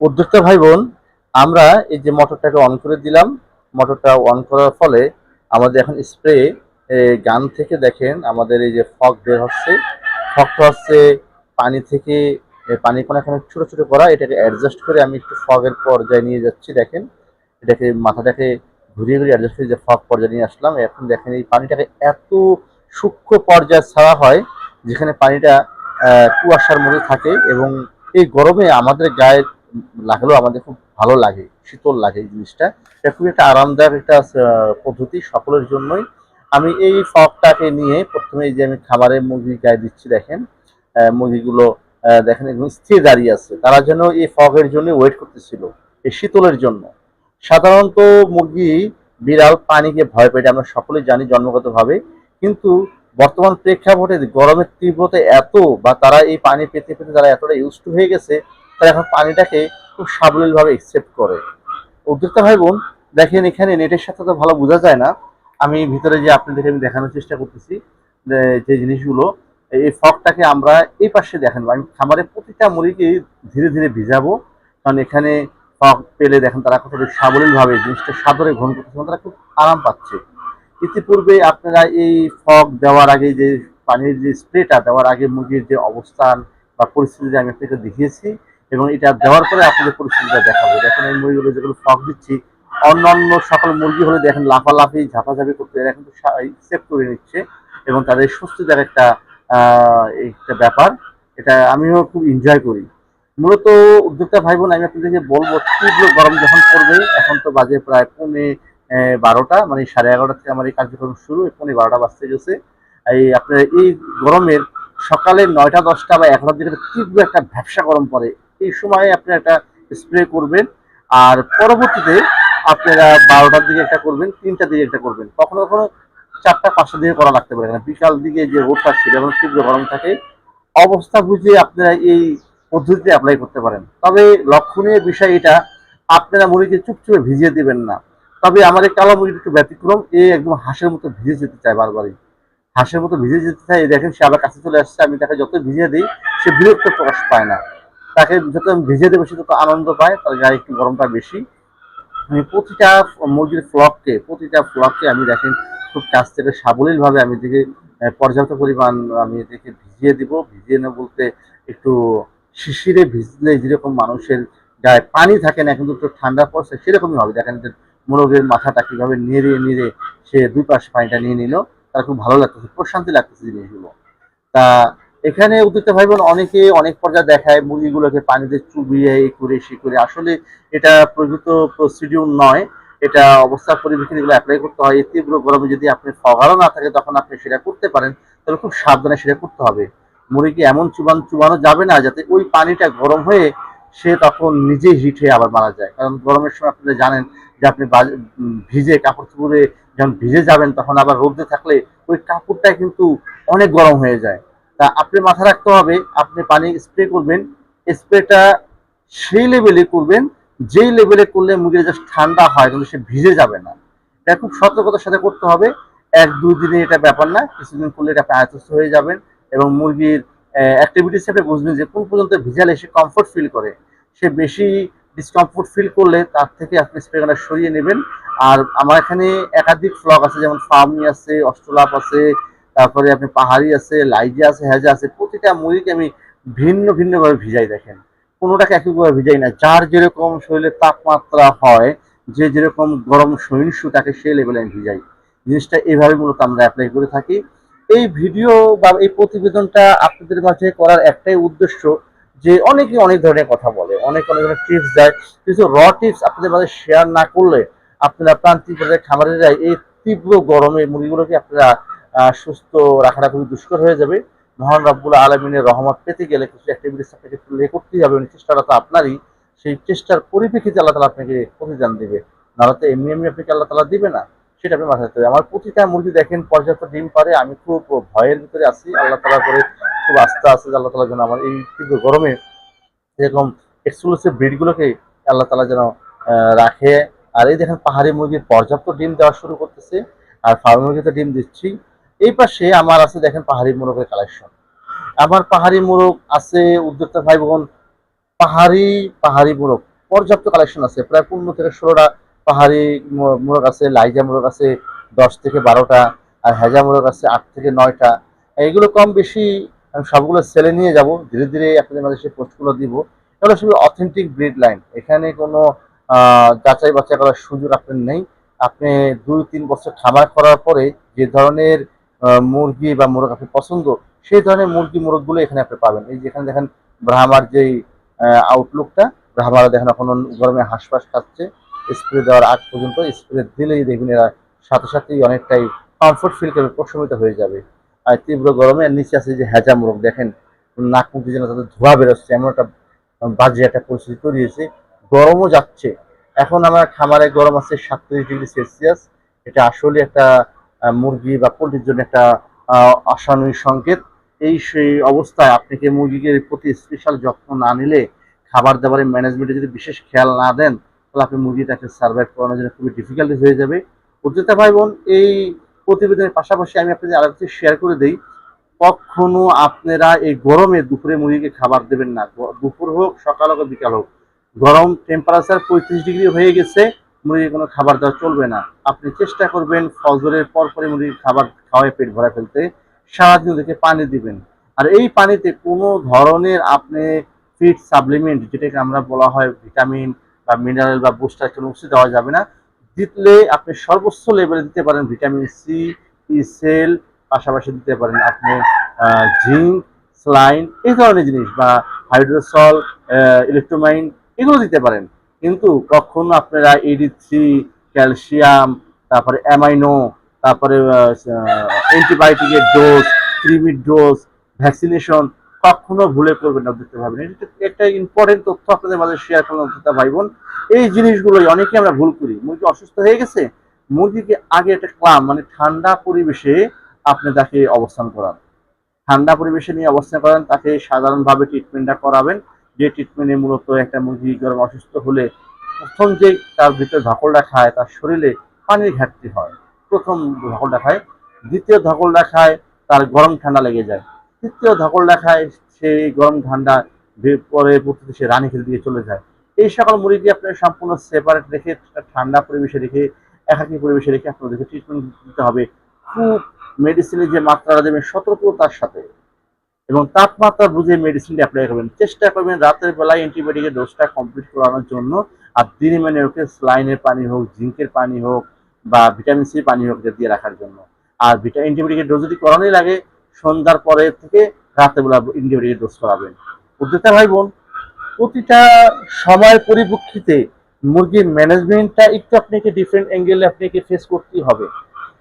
উদ্যোক্তা ভাই বোন আমরা এই যে মোটরটাকে অন করে দিলাম। মোটরটা অন করার ফলে আমাদের এখন স্প্রে গান থেকে দেখেন আমাদের এই যে ফগ বের হচ্ছে। ফগটা হচ্ছে পানি থেকে পানি কোনো এখানে ছোটো ছোট করা। এটাকে অ্যাডজাস্ট করে আমি একটু ফগের পর্যায়ে নিয়ে যাচ্ছি, দেখেন। এটাকে মাথাটাকে ঘুরিয়ে ঘুরিয়ে অ্যাডজাস্ট করে যে ফগ পর্যায়ে নিয়ে আসলাম। এখন দেখেন এই পানিটাকে এত সূক্ষ্ম পর্যায়ে ছাড়া হয়, যেখানে পানিটা কুয়াশার মধ্যে থাকে এবং এই গরমে আমাদের গায়ে লাগলেও আমাদের খুব ভালো লাগে, শীতল লাগে এই জিনিসটা। এটা খুবই একটা আরামদায়ক একটা পদ্ধতি সকলের জন্যই। আমি এই ফগটাকে নিয়ে প্রথমে যে আমি খাবারে মুরগি গায়ে দিচ্ছি, দেখেন মুরগিগুলো দেখেন একদম স্থির দাঁড়িয়ে আছে। তারা যেন এই ফগের জন্য ওয়েট করতেছিল, এই শীতলের জন্য। সাধারণত মুরগি বিড়াল পানিকে ভয় পেটে আমরা সকলেই জানি জন্মগতভাবে, কিন্তু বর্তমান প্রেক্ষাপটে গরমের তীব্রতা এত বা তারা এই পানি পেতে পেতে তারা এতটা ইউজ হয়ে গেছে তারা এখন পানিটাকে খুব সাবলীলভাবে একসেপ্ট করে। উদ্যোক্তা ভাই বোন, দেখেন এখানে নেটের সাথে তো ভালো বোঝা যায় না। আমি ভিতরে যে আপনাদেরকে আমি দেখানোর চেষ্টা করতেছি, যে- জিনিসগুলো, এই ফগটাকে আমরা এই পাশে দেখেন। আমি খামারে প্রতিটা মুরগি ধীরে ধীরে ভিজাবো। কারণ এখানে ফগ পেলে দেখেন তারা কত সাবলীলভাবে জিনিসটা সাদরে গ্রহণ করতেছে তারা খুব আরাম পাচ্ছে। ইতিপূর্বে আপনারা এই ফগ দেওয়ার আগে যে পানির যে স্প্রেটা দেওয়ার আগে মুরগির যে অবস্থান বা পরিস্থিতি আমি আপনাকে দেখিয়েছি এবং এটা দেওয়ার পরে আপনাদের পরিস্থিতিটা দেখাবো। দেখেন এই মুরগিগুলো যেগুলো ফগ দিচ্ছি, অন্যান্য সকল মুরগি হলে দেখেন লাফালাফি, ঝাপাঝাপি করতে এরা কিন্তু সেভ করে নিচ্ছে এবং তাদের স্বস্তিদার একটা একটা ব্যাপার। এটা আমিও খুব এনজয় করি। মূলত উদ্যোক্তা ভাই বোন আমি আপনাদেরকে বলব, তীব্র গরম যখন পড়বে, এখন তো বাজে প্রায় পৌনে বারোটা মানে সাড়ে এগারোটা থেকে আমার এই কার্যক্রম শুরু পৌনে বারোটা বাজতে গেছে। এই আপনার এই গরমের সকালে নয়টা, দশটা বা এগারোটার দিকে তীব্র একটা ভ্যাবসা গরম পড়ে। এই সময়ে আপনি একটা স্প্রে করবেন, আর পরবর্তীতে আপনারা বারোটার দিকে একটা করবেন, তিনটার দিকে একটা করবেন। কখনো কখনো চারটা, পাঁচটার দিকে করা লাগতে পারে। বিকাল দিকে যে রোদটা সেটা যখন তীব্র গরম থাকে, অবস্থা বুঝে আপনারা এই পদ্ধতিতে অ্যাপ্লাই করতে পারেন। তবে লক্ষণীয় বিষয় এটা, আপনারা মুরগিকে চুপচুপে ভিজিয়ে দিবেন না। তবে আমাদের কালো মুরগির একটু ব্যতিক্রম, এ একদম হাঁসের মতো ভিজে যেতে চায় বারবারই। হাঁসের মতো ভিজে যেতে চায়, দেখেন সে আবার কাছে চলে আসছে, আমি তাকে যত ভিজিয়ে দিই, সে বিরক্ত প্রকাশ পায় না। তাকে যত আমি ভিজিয়ে দেবো, সে তত আনন্দ পায়, তার গায়ে একটু গরমটা বেশি। আমি প্রতিটা মুরগির ফ্লককে, প্রতিটা ফ্লককে আমি দেখেন, খুব কাছ থেকে সাবলীলভাবে আমি এদিকে পর্যাপ্ত পরিমাণ আমি এদিকে ভিজিয়ে দিব। ভিজিয়ে নেব বলতে একটু শিশিরে ভিজলে যেরকম মানুষের গায়ে পানি থাকে না কিন্তু একটু ঠান্ডা পড়ছে, সেরকমই হবে। দেখেন যে মোরগের মাথাটা কীভাবে নেড়ে নেড়ে সে দুই পাশে পানিটা নিয়ে নিল, তার খুব ভালো লাগতেছে, প্রশান্তি লাগতেছে জিনিসগুলো। তা এখানে উদ্যোক্তা ভাই বোন অনেকে অনেক পর্যায়ে দেখায় মুরগিগুলোকে পানিতে চুবিয়ে এই করে সে করে আসলে এটা প্রকৃত প্রসিডিউর নয়। এটা অবস্থার পরিপ্রেক্ষিতে এগুলো অ্যাপ্লাই করতে হয় তীব্র গরমে যদি আপনি ফগারও না থাকে, তখন আপনি সেটা করতে পারেন। তাহলে খুব সাবধানে সেটা করতে হবে। মুরগি এমন চুবান চুবানো যাবে না, যাতে ওই পানিটা গরম হয়ে সে তখন নিজে হিট হয়ে আবার মারা যায়। কারণ গরমের সময় আপনারা জানেন যে আপনি ভিজে কাপড় চুপড়ে যখন ভিজে যাবেন, তখন আবার রোদে থাকলে ওই কাপড়টা কিন্তু অনেক গরম হয়ে যায়। তা আপনি মাথা রাখতে হবে, আপনি পানি স্প্রে করবেন স্প্রেটা সেই লেভেলে করবেন, যেই লেভেলে করলে মুরগির জাস্ট ঠান্ডা হয় কিন্তু সে ভিজে যাবে না। এটা খুব সতর্কতার সাথে করতে হবে, এক দুই দিনে এটা ব্যাপার না, কিছুদিন করলে এটা আপনি হয়ে যাবেন এবং মুরগির অ্যাক্টিভিটিস আপনি বুঝবেন যে কোন পর্যন্ত ভিজালে সে কমফোর্ট ফিল করে। সে বেশি ডিসকমফোর্ট ফিল করলে তার থেকে আপনি স্প্রেটা সরিয়ে নেবেন। আর আমার এখানে একাধিক ফ্লগ আছে, যেমন ফার্মি আছে অস্ট্রোলাপ আছে তারপরে আপনি পাহাড়ি আছে, লাইজা আছে হ্যাজা আছে, প্রতিটা মুরগিকে আমি ভিন্ন ভিন্নভাবে ভিজাই দেখেন। কোনোটাকে একইভাবে ভিজাই না। যার যেরকম শরীরের তাপমাত্রা হয়, যে যেরকম গরম সহিষ্ণু তাকে সেই লেভেলে আমি ভিজাই। জিনিসটা এইভাবে মূলত আমরা অ্যাপ্লাই করে থাকি। এই ভিডিও বা এই প্রতিবেদনটা আপনাদের মাঝে করার একটাই উদ্দেশ্য যে অনেকে অনেক ধরনের কথা বলে, অনেক অনেক ধরনের টিপস দেয়। কিন্তু র টিপস আপনাদের মাঝে শেয়ার না করলে আপনারা প্রান্তিক খামারে যায় এই তীব্র গরমে মুরগিগুলোকে আপনারা সুস্থ রাখাটা খুবই দুষ্কর হয়ে যাবে। মহান রব্বুল আলমিনের রহমত পেতে গেলে কিছু অ্যাক্টিভিটিস আপনাকে প্লে করতেই হবে চেষ্টাটা তো আপনারই, সেই চেষ্টার পরিপ্রেক্ষিতে আল্লাহ তালা আপনাকে প্রতিদান দেবে। নাহলে তো এমনি এমনি আপনাকে আল্লাহ তালা দিবে না, সেটা আপনি মাথায় রাখতে হবে। আমার প্রতিটা মুরগি দেখেন, পর্যাপ্ত ডিম পারে, আমি খুব ভয়ের ভিতরে আছি। আল্লাহ তালা করে খুব আস্থা আছে যে আল্লাহ তালা যেন আমার এই তীব্র গরমে এরকম এক্সক্লুসিভ ব্রিডগুলোকে আল্লাহ তালা যেন রাখে। আর এই দেখেন, পাহাড়ি মুরগির পর্যাপ্ত ডিম দেওয়া শুরু করতেছে। আর ফার্মি মুরগিতে ডিম দিচ্ছি। এই পাশে আমার আছে দেখেন পাহাড়ি মোরগের কালেকশন আমার পাহাড়ি মোরগ আছে উদ্যোক্তা ভাই বোন পাহাড়ি পাহাড়ি মোরগ, পর্যাপ্ত কালেকশন আছে। প্রায় পনেরো থেকে ষোলোটা পাহাড়ি মোরগ আছে, লাইজা মোরগ আছে, দশ থেকে বারোটা, আর হেজা মোরগ আছে আট থেকে নয়টা। এইগুলো কম বেশি আমি সবগুলো সেলে নিয়ে যাব, ধীরে ধীরে আপনাদের মাঝে সেই পোস্টগুলো দিব। এগুলো সবই অথেন্টিক ব্রিড লাইন এখানে কোনো যাচাই বাছাই করার সুযোগ আপনার নেই। আপনি দুই তিন বছর খামার করার পরে যে ধরনের মুরগি বা মোরগ আপনি পছন্দ, সেই ধরনের মুরগি, মোরগগুলো এখানে আপনি পাবেন। এই যেখানে দেখেন ব্রাহ্মার যেই আউটলুকটা ব্রাহ্মারা দেখেন এখন গরমে হাঁসফাঁস খাচ্ছে স্প্রে দেওয়ার আগ পর্যন্ত স্প্রে দিলেই দেখবেন এরা সাথে সাথেই অনেকটাই কমফোর্ট ফিল করবে, প্রশমিত হয়ে যাবে। আর তীব্র গরমে নিচে আছে যে হেজা মোরগ, দেখেন নাক মুখ যেন তাদের ধোয়া বেরোচ্ছে, এমন একটা বাজে একটা পরিস্থিতি তৈরি হয়েছে, গরমও যাচ্ছে। এখন আমার খামারে গরম আছে সাতত্রিশ ডিগ্রি সেলসিয়াস, এটা আসলে একটা মুরগি বা পোলট্রির জন্য একটা আশানুই সংকেত। এই সেই অবস্থায় আপনাকে মুরগিকে প্রতি স্পেশাল যত্ন না নিলে খাবার দাবারের ম্যানেজমেন্টে যদি বিশেষ খেয়াল না দেন, তাহলে আপনি মুরগিটাকে সার্ভাইভ করানোর জন্য খুবই ডিফিকাল্টি হয়ে যাবে। উদ্যোক্তা ভাই বোন এই প্রতিবেদনের পাশাপাশি আমি আপনাদের আরও কিছু শেয়ার করে দিই। কখনো আপনারা এই গরমে দুপুরে মুরগিকে খাবার দেবেন না। দুপুর হোক, সকাল হোক, বিকাল হোক। গরম টেম্পারেচার পঁয়ত্রিশ ডিগ্রি হয়ে গেছে। মুরগির কোনো খাবার দেওয়া চলবে না। আপনি চেষ্টা করবেন ফজরের পর পরে মুরগির খাবার খাওয়ায় পেট ভরা ফেলতে। সারাদিন ওদেরকে পানি দিবেন। আর এই পানিতে কোনো ধরনের আপনি ফিড সাপ্লিমেন্ট যেটাকে আমরা বলা হয় ভিটামিন বা মিনারেল বা বুস্টার কোনো কিছু দেওয়া যাবে না, দিলে আপনি সর্বোচ্চ লেভেলে দিতে পারেন ভিটামিন সি ই সেল পাশাপাশি দিতে পারেন আপনি জিঙ্ক স্লাইন এই ধরনের জিনিস বা হাইড্রোসল ইলেকট্রোমাইন এগুলো দিতে পারেন। কিন্তু কখনো আপনারা এডি থ্রি ক্যালসিয়াম তারপরে অ্যামাইনো তারপরে অ্যান্টিবায়োটিকের ডোজ ক্রিমির ডোজ ভ্যাকসিনেশন কখনো ভুলে করবেন না দিতে পারবেন একটা ইম্পর্টেন্ট তথ্য আপনাদের মাঝে শেয়ার করলাম দিতে ভাই বোন। এই জিনিসগুলোই অনেকে আমরা ভুল করি। মুরগি অসুস্থ হয়ে গেছে, মুরগিকে আগে একটা ক্লাম মানে ঠান্ডা পরিবেশে আপনি তাকে অবস্থান করান। ঠান্ডা পরিবেশে নিয়ে অবস্থান করান, তাকে সাধারণভাবে ট্রিটমেন্টটা করাবেন। যে ট্রিটমেন্টে মূলত একটা মুরগি গরম অসুস্থ হলে প্রথম যে তার ভিতরে ধকলটা খায়, তার শরীরে পানির ঘাটতি হয়। প্রথম ধকলটা খায়, দ্বিতীয় ধকলটা খায়, তার গরম ঠান্ডা লেগে যায়। তৃতীয় ধকলটা খায় সেই গরম ঠান্ডা পরে পরবর্তীতে সে রানী খেতে দিয়ে চলে যায়। এই সকল মুরগি আপনার সম্পূর্ণ সেপারেট রেখে ঠান্ডা পরিবেশে রেখে, একাকী পরিবেশে রেখে আপনাদেরকে ট্রিটমেন্ট দিতে হবে। খুব মেডিসিনের যে মাত্রাটা দেবেন, সতর্কতার সাথে। এবং তাপমাত্রা বুঝে মেডিসিনটা অ্যাপ্লাই করবেন। চেষ্টা করবেন রাতের বেলায় অ্যান্টিবায়োটিকের ডোজটা কমপ্লিট করানোর জন্য। আর দিনে মানে ওকে স্লাইনের পানি হোক জিঙ্কের পানি হোক বা ভিটামিন সি পানি হোক দিয়ে রাখার জন্য। আর ভিটা অ্যান্টিবায়োটিকের ডোজ যদি করানোই লাগে, সন্ধ্যার পরে থেকে রাতের বেলা অ্যান্টিবায়োটিকের ডোজ করাবেন। উদ্যোক্তা ভাই বোন, প্রতিটা সময়ের পরিপ্রেক্ষিতে মুরগির ম্যানেজমেন্টটা একটু আপনাকে ডিফারেন্ট অ্যাঙ্গেলে আপনাকে ফেস করতেই হবে।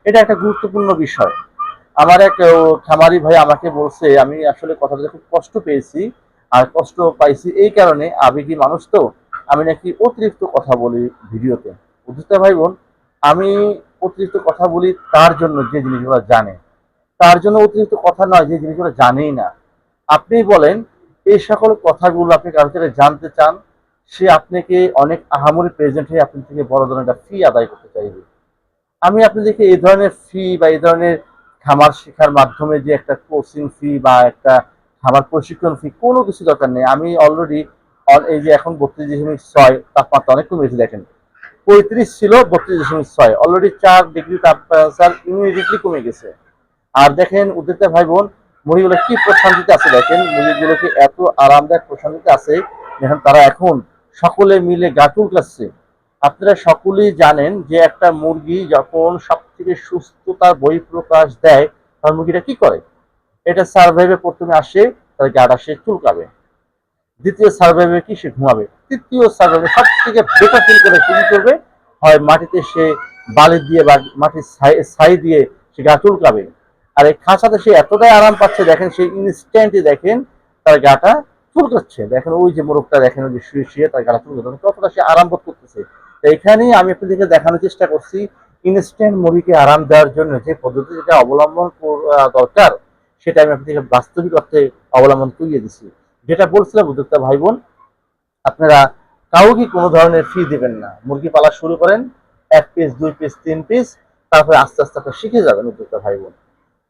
এটা একটা গুরুত্বপূর্ণ বিষয়। আমার এক খামারি ভাই আমাকে বলছে, আমি আসলে কথাটা খুব কষ্ট পেয়েছি আর কষ্ট পাইছি এই কারণে আবেগী মানুষ তো? আমি নাকি অতিরিক্ত কথা বলি ভিডিওতে। বুঝতে ভাই বোন, আমি অতিরিক্ত কথা বলি তার জন্য যে জিনিসগুলো জানে। তার জন্য অতিরিক্ত কথা নয়, যে জিনিসগুলো জানেই না। আপনি বলেন, এই সকল কথাগুলো আপনি কারও থেকে জানতে চান, সে আপনাকে অনেক আহামরি প্রেজেন্ট হয়ে আপনার থেকে বড় ধরনের একটা ফি আদায় করতে চাইবে। আমি আপনাদেরকে এই ধরনের ফি বা এই ধরনের খামার শেখার মাধ্যমে যে একটা কোচিং ফি বা একটা খামার প্রশিক্ষণ ফি কোনো কিছু দরকার নেই। আমি অলরেডি এই যে এখন বত্রিশ দশমিক ছয় তাপমাত্রা অনেক কমেছে, দেখেন। পঁয়ত্রিশ ছিল বত্রিশ দশমিক ছয়। অলরেডি চার ডিগ্রি তাপমাত্রা ইমিডিয়েটলি কমে গেছে। আর দেখেন, উদ্যোক্তা ভাই বোন মুরগিগুলো কি প্রশান্তিতে আছে, দেখেন। মুরগিগুলোকে এত আরামদায়ক প্রশান্তিতে আছে, দেখেন তারা এখন সকলে মিলে গাটুল কাছে আপনারা সকলেই জানেন যে একটা মুরগি যখন সব থেকে সুস্থতার বই প্রকাশ দেয়, তখন মুরগিটা কি করে? এটা সার্ভাইভে প্রথমে আসে, তার গাটা সে চুলকাবে। দ্বিতীয় সার্ভাইভে কি? সে ঘুমাবে। তৃতীয় সার্ভাইভে সব থেকে বেটার ফিল করে কি করবে? হয় মাটিতে সে বালি দিয়ে বা মাটির ছাই দিয়ে সে গা চুলকাবে। আর এই খাঁচাতে সে এতটাই আরাম পাচ্ছে, দেখেন সে ইনস্ট্যান্টে দেখেন, তার গাটা চুলকাচ্ছে। দেখেন ওই যে মোরগটা, দেখেন ওই যে শুয়ে শুয়ে তার গাটা চুলকাচ্ছে। কতটা সে আরাম বোধ করতেছে। তো এখানেই আমি আপনাদেরকে দেখানোর চেষ্টা করছি ইনস্ট্যান্ট মুরগিকে আরাম দেওয়ার জন্য যে পদ্ধতি যেটা অবলম্বন করা দরকার, সেটা আমি আপনাদেরকে বাস্তবিক অর্থে অবলম্বন করিয়ে দিচ্ছি যেটা বলছিলাম উদ্যোক্তা ভাই বোন আপনারা কাউকে কোনো ধরনের ফি দেবেন না। মুরগি পালা শুরু করেন, এক পিস দুই পিস তিন পিস তারপরে আস্তে আস্তে আপনি শিখে যাবেন উদ্যোক্তা ভাই বোন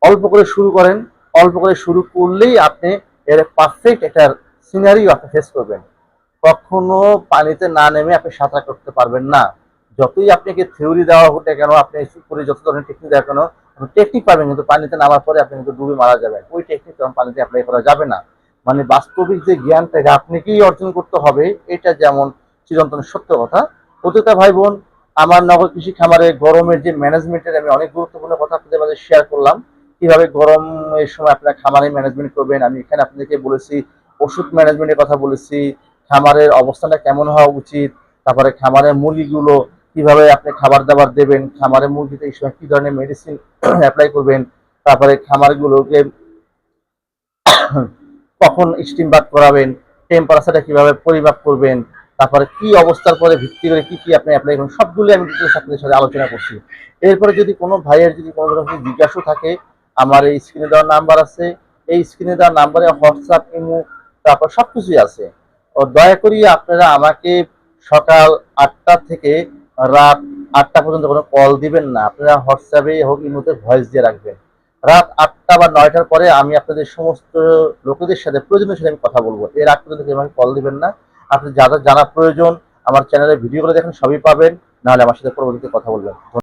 অল্প করে শুরু করেন, অল্প করে শুরু করলেই আপনি এর পারফেক্ট একটা সিনারিও আপনি ফেস করবেন। কখনো পানিতে না নেমে আপনি সাঁতার করতে পারবেন না। যতই আপনাকে থিওরি দেওয়া হোক কেন, আপনি করে যত ধরনের টেকনিক দেওয়া কেন টেকনিক পাবেন কিন্তু পানিতে নামার পরে আপনি কিন্তু ডুবে মারা যাবেন। ওই টেকনিক তখন পানিতে অ্যাপ্লাই করা যাবে না। মানে বাস্তবিক যে জ্ঞানটা আপনাকেই অর্জন করতে হবে, এটা যেমন চিরন্তন সত্য কথা। প্রতিটা ভাই বোন আমার নগর কৃষি খামারে গরমের যে ম্যানেজমেন্টের আমি অনেক গুরুত্বপূর্ণ কথা আপনাদের মাঝে শেয়ার করলাম। কীভাবে গরমের সময় আপনারা খামারে ম্যানেজমেন্ট করবেন, আমি এখানে আপনাদেরকে বলেছি, ওষুধ ম্যানেজমেন্টের কথা বলেছি খামারের অবস্থানটা কেমন হওয়া উচিত? তারপরে খামারের মুরগিগুলো কীভাবে আপনি খাবার দাবার দেবেন? খামারের মুরগিতে এই সময় কি ধরনের মেডিসিন অ্যাপ্লাই করবেন? তারপরে খামারগুলোকে কখন স্টিম বাদ করাবেন? টেম্পারেচারটা কীভাবে পরিমাপ করবেন? তারপরে কি অবস্থার পরে ভিত্তি করে কি কি আপনি অ্যাপ্লাই করবেন? সবগুলো আমি আপনাদের সাথে আলোচনা করছি। এরপরে যদি কোনো ভাইয়ের যদি কোনো রকম জিজ্ঞাসা থাকে, আমার এই স্ক্রিনে দেওয়ার নাম্বার আছে। এই স্ক্রিনে দেওয়ার নাম্বারে হোয়াটসঅ্যাপ ইমো তারপর সব কিছুই আছে। ও দয়া করি আপনারা আমাকে সকাল আটটা থেকে রাত আটটা পর্যন্ত কোনো কল দিবেন না। আপনারা হোয়াটসঅ্যাপে হোক, ইমোতে ভয়েস দিয়ে রাখবেন। রাত আটটা বা নয়টার পরে আমি আপনাদের সমস্ত লোকেদের সাথে, প্রয়োজনের সাথে আমি কথা বলব। এর আগ পর্যন্ত আমাকে কল দিবেন না। আপনি যা যা জানা প্রয়োজন, আমার চ্যানেলে ভিডিওগুলো দেখেন, সবই পাবেন। নাহলে আমার সাথে পরবর্তীতে কথা বলবেন।